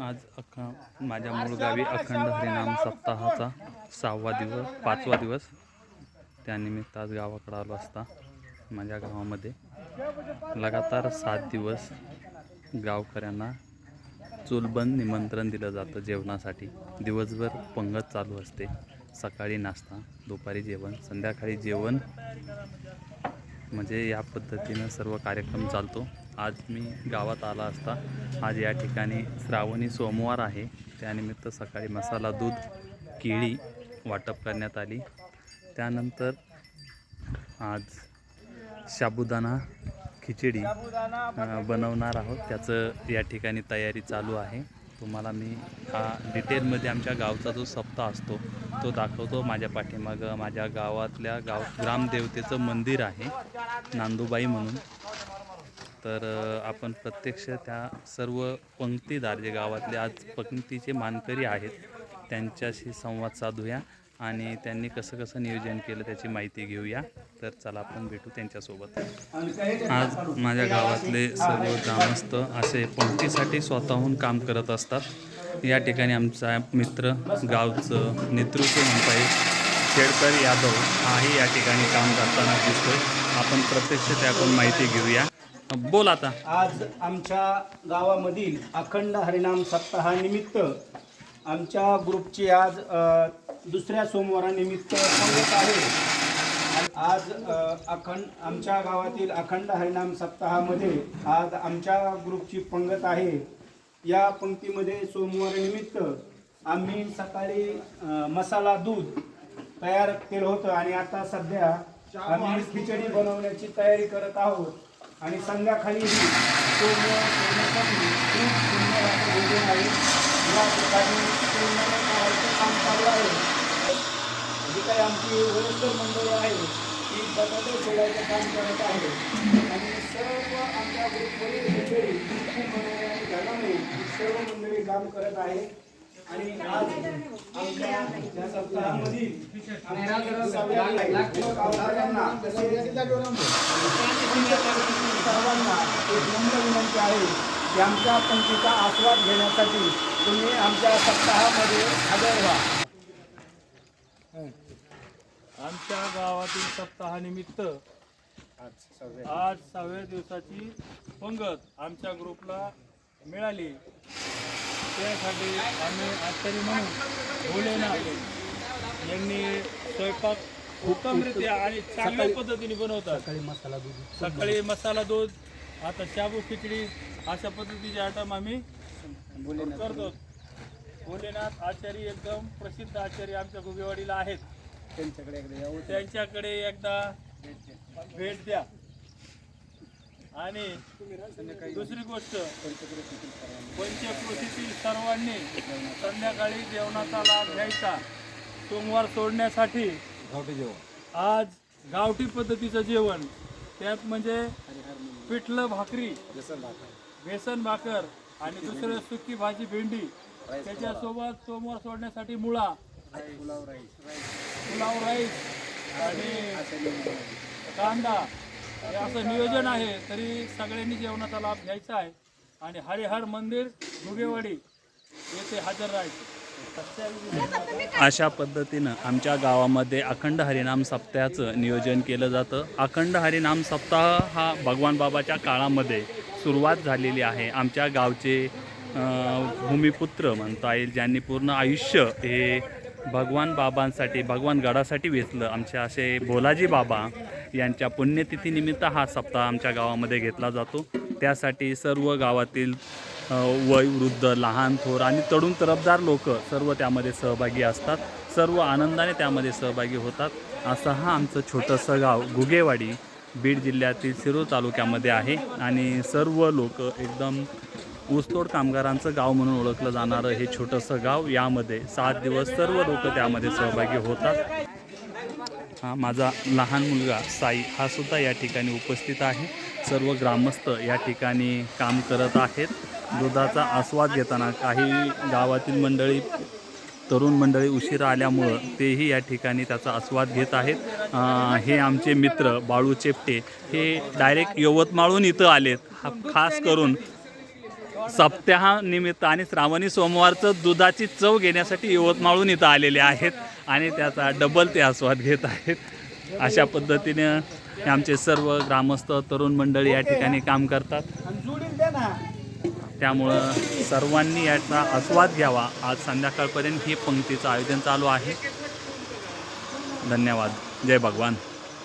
आज अख्खा माझ्या मूळ गावी अखंड हरिनाम सप्ताहाचा सहावा दिवस पाचवा दिवस. त्यानिमित्त आज गावाकडं आलो असता माझ्या गावामध्ये. लगातार सात दिवस गावकऱ्यांना चुलबंद निमंत्रण दिलं जातं जेवणासाठी. दिवसभर पंगत चालू असते. सकाळी नाश्ता दुपारी जेवण संध्याकाळी जेवण. म्हणजे या पद्धतीनं सर्व कार्यक्रम चालतो. आज मी गावात आला असता. आज या ठिकाणी श्रावणी सोमवार आहे. त्यानिमित्त सकाळी मसाला दूध केळी वाटप करण्यात आली. त्यानंतर आज साबुदाणा खिचडी बनवणार आहोत. त्याचं या ठिकाणी तयारी चालू आहे. तुम्हाला मी हा डिटेलमध्ये आमच्या गावचा जो सप्ताह असतो तो दाखवतो. माझ्या पाठीमागं माझ्या गावातल्या गाव ग्रामदेवतेचं मंदिर आहे. नांदूबाई म्हणून. तर आपण प्रत्यक्ष त्या सर्व पंक्तीदार जे गावातले आज पंक्तीचे मानकरी आहेत. त्यांच्याशी संवाद साधूया आणि त्यांनी कसं कसं नियोजन केलं त्याची माहिती घेऊया. तर चला आपण भेटू त्यांच्यासोबत. आज माझ्या गावातले सर्व ग्रामस्थ असे पंक्तीसाठी स्वतःहून काम करत असतात. या ठिकाणी आमचा मित्र गावचं नेतृत्व म्हणता येईल. खेडकर यादव हाही या ठिकाणी काम करताना दिसतोय. आपण प्रत्यक्ष त्याकडून माहिती घेऊया. बोल आता. आज आमच्या गावामधील अखंड हरिनाम सप्ताहानिमित्त आमच्या ग्रुपची आज अ, दुसऱ्या सोमवारानिमित्त पंगत आहे. आज अ, अखंड आमच्या गावातील अखंड हरिनाम सप्ताहामध्ये आज आमच्या ग्रुपची पंगत आहे. या पंक्तीमध्ये सोमवारानिमित्त आम्ही सकाळी अ, मसाला दूध तयार केलं होतं आणि आता सध्या आम्ही खिचडी बनवण्याची तयारी करत आहोत. आणि संध्याकाळी सोमवार खूप सुंदर असं भोजन आहे. या ठिकाणी पूर्ण करायचं काम चालू आहे. जी काही आमची वयस्कर मंडळी आहे ती बटाटे सोडायचं काम करत आहे. आणि सर्व आमच्या ग्रुपवरील मंडळी खूप मनोरंजन सर्व मंडळी काम करत आहे आणि आज आमच्या या सप्ताहामधील तसेच सर्वांना एक नम्र विनंती आहे की आमच्या पंक्तीचा आस्वाद घेण्यासाठी तुम्ही आमच्या सप्ताहामध्ये हजर व्हा. आमच्या गावातील सप्ताहानिमित्त आज सहाव्या दिवसाची पंगत आमच्या ग्रुपला मिळाली. त्यासाठी आम्ही आचारी म्हणून भोलेनाथ यांनी स्वयंपाक उत्तमरित्या आणि चांगल्या पद्धतीने बनवतात. सकाळी मसाला दूध सकाळी मसाला दूध आता शाबू खिचडी अशा पद्धतीचे आयटम आम्ही करतो. भोलेनाथ आचार्य एकदम प्रसिद्ध आचार्य आमच्या गुगेवाडीला आहेत. त्यांच्याकडे एकदा त्यांच्याकडे एकदा भेट द्या. आणि दुसरी गोष्ट पंचकृषीतील सर्वांनी संध्याकाळी जेवणाचा लाभ घ्यायचा. सोमवार सोडण्यासाठी आज गावठी पद्धतीचं जेवण. त्यात म्हणजे पिठलं भाकरी बेसन भाकर आणि दुसरं सुकी भाजी भेंडी. त्याच्यासोबत सोमवार सोडण्यासाठी मुळा पुलाव राईस आणि कांदा. हे असं नियोजन आहे तरी सगळ्यांनी जेवणाचा लाभ घ्यायचा आहे. आणि हरिहर मंदिर घुगेवाडी येथे हजर राहायचे. अशा पद्धतीनं आमच्या गावामध्ये अखंड हरिनाम सप्ताहाचं नियोजन केलं जातं. अखंड हरिनाम सप्ताह हा भगवान बाबाच्या काळामध्ये सुरुवात झालेली आहे. आमच्या गावचे भूमिपुत्र म्हणता येईल ज्यांनी पूर्ण आयुष्य हे भगवान बाबांसाठी भगवान गडासाठी वेचलं. आमचे असे भोलाजी बाबा यांच्या पुण्यतिथीनिमित्त हा सप्ताह आमच्या गावामध्ये घेतला जातो. त्यासाठी सर्व गावातील वयवृद्ध लहान थोर आणि तरुण तरफदार लोक सर्व त्यामध्ये सहभागी असतात. सर्व आनंदाने त्यामध्ये सहभागी होतात. असं हा आमचं छोटंसं गाव गुगेवाडी बीड जिल्ह्यातील शिरूर तालुक्यामध्ये आहे आणि सर्व लोक एकदम ऊसतोड कामगारांचं गाव म्हणून ओळखलं जाणारं हे छोटंसं गाव. यामध्ये सात दिवस सर्व लोक त्यामध्ये सहभागी होतात. हा माझा लहान मुलगा साई हा सुद्धा या ठिकाणी उपस्थित आहे. सर्व ग्रामस्थ या ठिकाणी काम करत आहेत. दुधाचा आस्वाद घेताना काही गावातील मंडळी तरुण मंडळी उशिरा आल्यामुळं तेही या ठिकाणी त्याचा आस्वाद घेत आहेत. हे आमचे मित्र बाळू चेपटे हे डायरेक्ट यवतमाळहून इथं आलेत. हा खास करून सप्ताहानिमित्त आणि श्रावणी सोमवारचं दुधाची चव घेण्यासाठी यवतमाळून इथं आलेले आहेत आणि त्याचा डबल ते आस्वाद घेत आहेत. अशा पद्धतीने आमचे सर्व ग्रामस्थ तरुण मंडळी या ठिकाणी काम करतात. त्यामुळं सर्वांनी याचा आस्वाद घ्यावा. आज संध्याकाळपर्यंत ही पंक्तीचं आयोजन चालू आहे. धन्यवाद. जय भगवान.